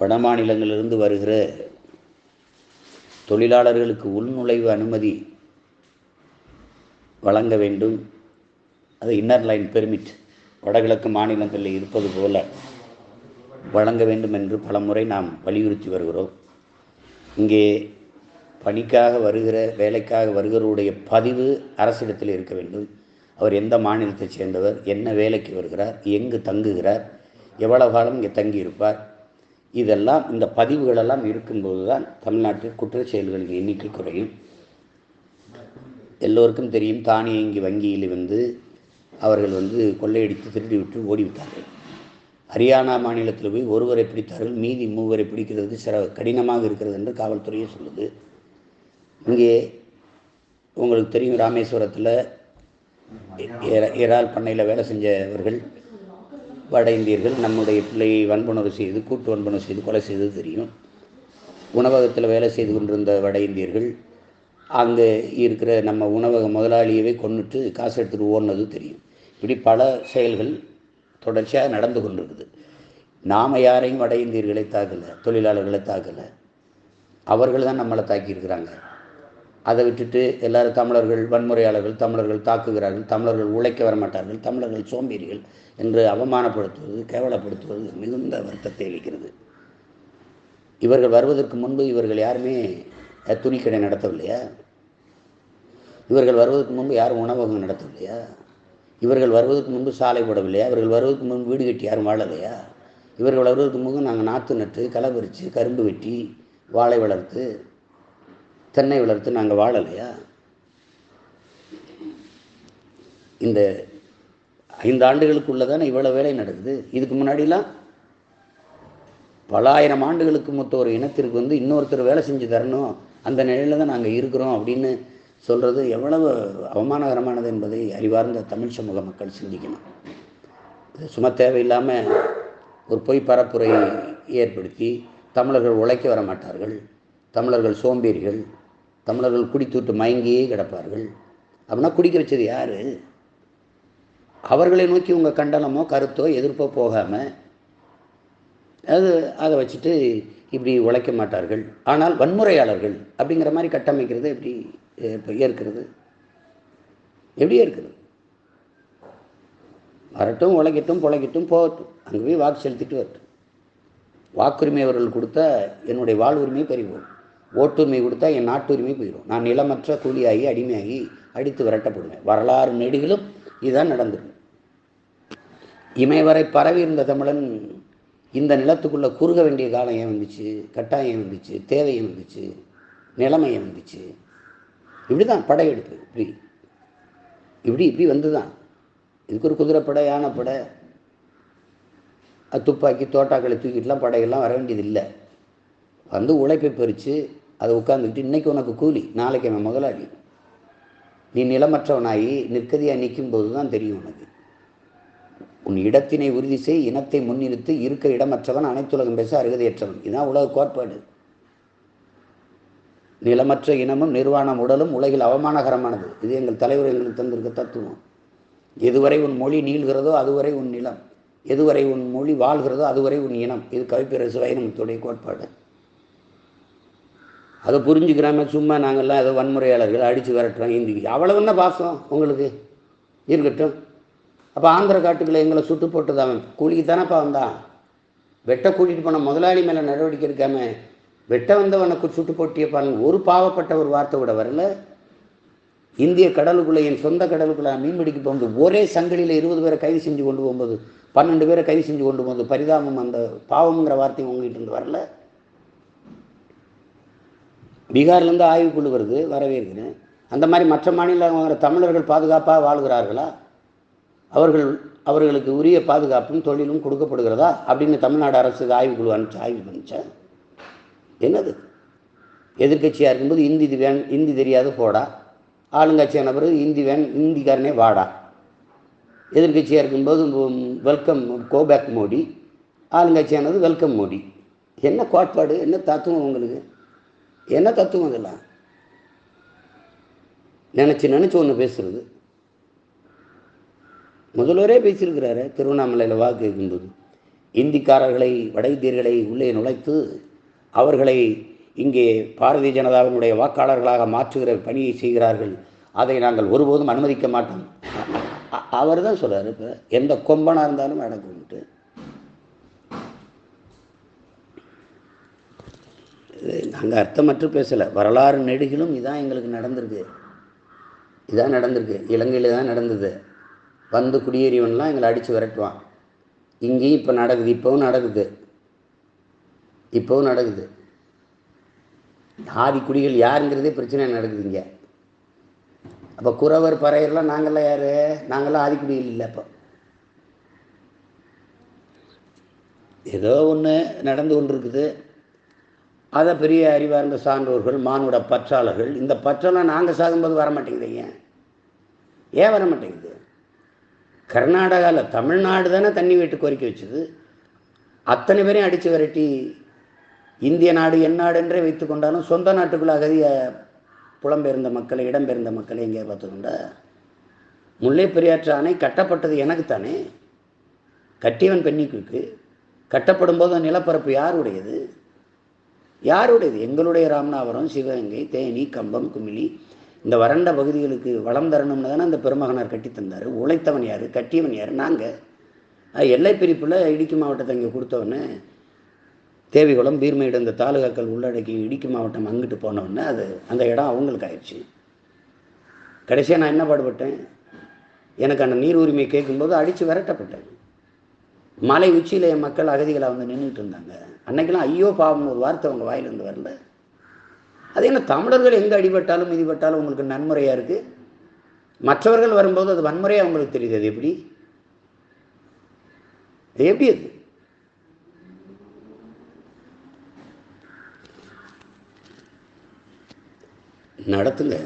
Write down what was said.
வட மாநிலங்களிலிருந்து வருகிற தொழிலாளர்களுக்கு உள்நுழைவு அனுமதி வழங்க வேண்டும். அது இன்னர் லைன் பெர்மிட் வடகிழக்கு மாநிலங்களில் இருப்பது போல வழங்க வேண்டும் என்று பலமுறை நாம் வலியுறுத்தி வருகிறோம். இங்கே பணிக்காக வருகிற வேலைக்காக வருகிறவருடைய பதிவு அரசிடத்தில் இருக்க வேண்டும். அவர் எந்த மாநிலத்தைச் சேர்ந்தவர் என்ன வேலைக்கு வருகிறார் எங்கு தங்குகிறார் எவ்வளவு காலம் இங்கே தங்கியிருப்பார் இதெல்லாம் இந்த பதிவுகளெல்லாம் இருக்கும்போது தான் தமிழ்நாட்டில் குற்றச் செயல்களின் எண்ணிக்கை குறையும். எல்லோருக்கும் தெரியும் தானியங்கி வங்கியில் வந்து அவர்கள் வந்து கொள்ளையடித்து திருடிவிட்டு ஓடிவிட்டார்கள். ஹரியானா மாநிலத்தில் போய் ஒருவரை பிடித்தார்கள் மீதி மூவரை பிடிக்கிறது சிற கடினமாக இருக்கிறது என்று காவல்துறையே சொல்லுது. இங்கே உங்களுக்கு தெரியும் ராமேஸ்வரத்தில் இறால் பண்ணையில் வேலை செஞ்சவர்கள் வட இந்தியர்கள் நம்முடைய பிள்ளையை வன்புணர்வு செய்து கூட்டு வன்புணர்வு செய்து கொலை செய்தது தெரியும். உணவகத்தில் வேலை செய்து கொண்டிருந்த வட இந்தியர்கள் அங்கே இருக்கிற நம்ம உணவக முதலாளியவே கொண்டுட்டு காசு எடுத்துட்டு ஓடினது தெரியும். இப்படி பல செயல்கள் தொடர்ச்சியாக நடந்து கொண்டிருக்குது. நாம் யாரையும் வட இந்தியர்களை தாக்கலை தொழிலாளர்களை தாக்கலை. அவர்கள் தான் நம்மளை தாக்கியிருக்கிறாங்க. அதை விட்டுட்டு எல்லாரும் தமிழர்கள் வன்முறையாளர்கள் தமிழர்கள் தாக்குகிறார்கள் தமிழர்கள் உழைக்க வர மாட்டார்கள் தமிழர்கள் சோம்பேறிகள் என்று அவமானப்படுத்துவது கேவலப்படுத்துவது மிகுந்த வருத்தத்தை அளிக்கிறது. இவர்கள் வருவதற்கு முன்பு இவர்கள் யாருமே துணிக்கடை நடத்தவில்லையா? இவர்கள் வருவதற்கு முன்பு யாரும் உணவகம் நடத்தவில்லையா? இவர்கள் வருவதற்கு முன்பு சாலை போடவில்லையா? இவர்கள் வருவதற்கு முன்பு வீடு கட்டி யாரும் வாழலையா? இவர்கள் வருவதற்கு முன்பு நாங்கள் நாற்று நட்டு களை பறித்து கரும்பு வெட்டி வாழை வளர்த்து தென்னை வளர்த்து நாங்கள் வாழலையா? இந்த ஐந்து ஆண்டுகளுக்குள்ளே தானே இவ்வளோ வேலை நடக்குது? இதுக்கு முன்னாடிலாம் பல ஆயிரம் ஆண்டுகளுக்கு மொத்த ஒரு இனத்திற்கு வந்து இன்னொருத்தர் வேலை செஞ்சு தரணும் அந்த நிலையில் தான் நாங்கள் இருக்கிறோம் அப்படின்னு சொல்கிறது எவ்வளவு அவமானகரமானது என்பதை அறிவார்ந்த தமிழ் சமூக மக்கள் சிந்திக்கணும். இது சும்மா தேவையில்லாமல் ஒரு பொய் பரப்புரை ஏற்படுத்தி தமிழர்கள் உழைக்க வர மாட்டார்கள். தமிழர்கள் சோம்பேறிகள் தமிழர்கள் குடித்தூட்டு மயங்கியே கிடப்பார்கள். அப்படின்னா குடிக்க வச்சது யார்? அவர்களை நோக்கி உங்கள் கண்டனமோ கருத்தோ எதிர்ப்போ போகாமல் அது அதை வச்சுட்டு இப்படி உழைக்க மாட்டார்கள். ஆனால் வன்முறையாளர்கள் அப்படிங்கிற மாதிரி கட்டமைக்கிறது எப்படி ஏற்கிறது? எப்படி இருக்கிறது வரட்டும் உழைக்கட்டும் பொழைக்கட்டும் போகட்டும். அங்கே போய் வாக்கு செலுத்திட்டு வரட்டும். வாக்குரிமை அவர்கள் கொடுத்தா என்னுடைய வாழ்வுரிமை பறிவோம் ஓட்டுரிமை கொடுத்தா என் நாட்டுரிமை போயிடும் நான் நிலமற்ற கூலியாகி அடிமையாகி அடித்து விரட்டப்படுவேன். வரலாறு நெடுகிலும் இதுதான் நடந்திருக்கு. இமைவரை பரவி இருந்த தமிழன் இந்த நிலத்துக்குள்ளே குறுக வேண்டிய காலம் ஏன் வந்துச்சு? கட்டாயம் ஏன் வந்துச்சு? தேவை ஏன் வந்துச்சு? நிலைமை ஏன் வந்துச்சு? இப்படிதான் படையெடுப்பு இப்படி இப்படி இப்படி வந்து தான் இதுக்கு ஒரு குதிரைப்படை யானைப்படை துப்பாக்கி தோட்டாக்களை தூக்கிட்டுலாம் படையெல்லாம் வர வேண்டியது இல்லை வந்து உழைப்பை பறித்து அதை உட்காந்துக்கிட்டு இன்றைக்கி உனக்கு கூலி நாளைக்கு அவன் முதலாளி நீ நிலமற்றவனாகி நிற்கதியாக நிற்கும் போது தான் தெரியும் உனக்கு. உன் இடத்தினை உறுதி செய் இனத்தை முன்னிறுத்து இருக்க இடமற்றவன் அனைத்துலகம் பேச அருகதையற்றவன். இதுதான் உலக கோட்பாடு. நிலமற்ற இனமும் நிர்வாணம் உடலும் உலகில் அவமானகரமானது. இது எங்கள் தலைவர் எங்களுக்கு தந்திருக்க தத்துவம். எதுவரை உன் மொழி நீள்கிறதோ அதுவரை உன் நிலம். எதுவரை உன் மொழி வாழ்கிறதோ அதுவரை உன் இனம். இது கவிப்பேரசு வைரமுத்துடைய கோட்பாடு. அதை புரிஞ்சுக்கிறாம சும்மா நாங்கள்லாம் ஏதோ வன்முறையாளர்கள் அடித்து விரட்டுறோம் இந்திக்கு அவ்வளவு என்ன பாசம் உங்களுக்கு? இருக்கட்டும். அப்போ ஆந்திர காட்டுக்குள்ளே எங்களை சுட்டு போட்டது அவன். கூலிக்கு தானேப்பா வந்தான். வெட்ட கூட்டிகிட்டு போன முதலாளி மேலே நடவடிக்கை எடுக்காம வெட்ட வந்தவனை சுட்டு போட்டியப்பான் ஒரு பாவப்பட்ட ஒரு வார்த்தை விட வரல. இந்திய கடலுக்குள்ளே என் சொந்த கடலுக்குள்ளே மீன் பிடிக்க போகும்போது ஒரே சங்கிலியில் இருபது பேரை கைது செஞ்சு கொண்டு போகும்போது பன்னெண்டு பேரை கைது செஞ்சு கொண்டு போகும்போது பரிதாபம் அந்த பாவம்ங்கிற வார்த்தையும் உங்ககிட்ட இருந்து வரல. பீகார்லேருந்து ஆய்வுக்குழு வருது வரவேற்கிறேன். அந்த மாதிரி மற்ற மாநிலம் வாங்குற தமிழர்கள் பாதுகாப்பாக வாழ்கிறார்களா? அவர்கள் அவர்களுக்கு உரிய பாதுகாப்பும் தொழிலும் கொடுக்கப்படுகிறதா? அப்படின்னு தமிழ்நாடு அரசுக்கு ஆய்வுக்குழு அனுப்பிச்சு ஆய்வு பண்ணிச்சா என்னது? எதிர்க்கட்சியாக இருக்கும்போது இந்தி வேன் இந்தி தெரியாது போடா. ஆளுங்கட்சியான பிறகு இந்தி வேன் இந்திக்காரனே வாடா. எதிர்க்கட்சியாக இருக்கும்போது வெல்கம் கோபேக் மோடி. ஆளுங்கட்சியானது வெல்கம் மோடி. என்ன கோட்பாடு என்ன தத்துவம் உங்களுக்கு? என்ன தத்துவம் இதெல்லாம்? நினச்சி நினச்சி ஒன்று பேசுறது. முதல்வரே பேசியிருக்கிறாரு திருவண்ணாமலையில் வாக்கு கேட்கும்போது இந்திக்காரர்களை வட இந்தியர்களை உள்ளே நுழைத்து அவர்களை இங்கே பாரதிய ஜனதாவினுடைய வாக்காளர்களாக மாற்றுகிற பணியை செய்கிறார்கள். அதை நாங்கள் ஒருபோதும் அனுமதிக்க மாட்டோம். அவர் தான் சொல்கிறார் இப்போ எந்த கொம்பனாக இருந்தாலும் எனக்கு வந்துட்டு நாங்கள் அர்த்தமற்று பேசலை. வரலாறு நெடுகிலும் இதான் எங்களுக்கு நடந்திருக்கு. இதான் நடந்திருக்கு. இலங்கையில் தான் நடந்தது. வந்து குடியேறியவன்லாம் எங்களை அடித்து விரட்டுவான். இங்கேயும் இப்போ நடக்குது. இப்போவும் நடக்குது. இப்போவும் நடக்குது. ஆதி குடிகள் யாருங்கிறதே பிரச்சனை நடக்குது இங்கே. அப்போ குறவர் பறையர்லாம் நாங்கள்லாம் யார்? நாங்கள்லாம் ஆதிக்குடிகள் இல்லை அப்போ. ஏதோ ஒன்று நடந்து கொண்டிருக்குது. அதை பெரிய அறிவார்ந்த சான்றோர்கள் மானுட பற்றாளர்கள் இந்த பற்றெல்லாம் நாங்கள் சாகும்போது வரமாட்டேங்குது ஏன்? ஏன் வர மாட்டேங்குது கர்நாடகாவில் தமிழ்நாடு தானே தண்ணி வீட்டு கோரிக்கை வச்சுது. அத்தனை பேரையும் அடித்து விரட்டி இந்திய நாடு என் என்றே வைத்து கொண்டாலும் சொந்த நாட்டுக்குள்ள அகதிய புலம்பெயர்ந்த மக்களை இடம்பெயர்ந்த மக்களை எங்கே பார்த்துக்கொண்டா முல்லை பெரியாற்று அணை கட்டப்பட்டது எனக்கு தானே. கட்டியவன் பெண்ணிக்கு கட்டப்படும் போது நிலப்பரப்பு யாருடையது? யாருடையது? எங்களுடைய ராமநாதபுரம் சிவகங்கை தேனி கம்பம் குமிழி. இந்த வறண்ட பகுதிகளுக்கு வளம் தரணும்னு தானே அந்த பெருமகனார் கட்டி தந்தார். உழைத்தவன் யார்? கட்டியவன் யார்? நாங்கள் எல்லை பிரிப்பில் இடுக்கி மாவட்டத்தை இங்கே கொடுத்தவொடனே தேவிகுளம் பீர்மையிட இந்த தாலுகாக்கள் உள்ளடக்கி இடுக்கி மாவட்டம் அங்கிட்டு போனவுடனே அது அந்த இடம் அவங்களுக்கு ஆயிடுச்சு. கடைசியாக நான் என்ன பாடுபட்டேன்? எனக்கு அந்த நீர் உரிமை கேட்கும்போது அடித்து விரட்டப்பட்டேன். மலை உச்சியில் என் மக்கள் அகதிகளாக வந்து நின்றுட்டு இருந்தாங்க. அன்னைக்கெல்லாம் ஐயோ பாவம் ஒரு வார்த்தை அவங்க வாயிலிருந்து வரல. அது என்ன தமிழர்கள் எங்கே அடிபட்டாலும் மிதிப்பட்டாலும் உங்களுக்கு நன்முறையாக இருக்குது மற்றவர்கள் வரும்போது அது வன்முறையாக உங்களுக்கு தெரியுது அது எப்படி? அது எப்படி அது? நடத்துங்க.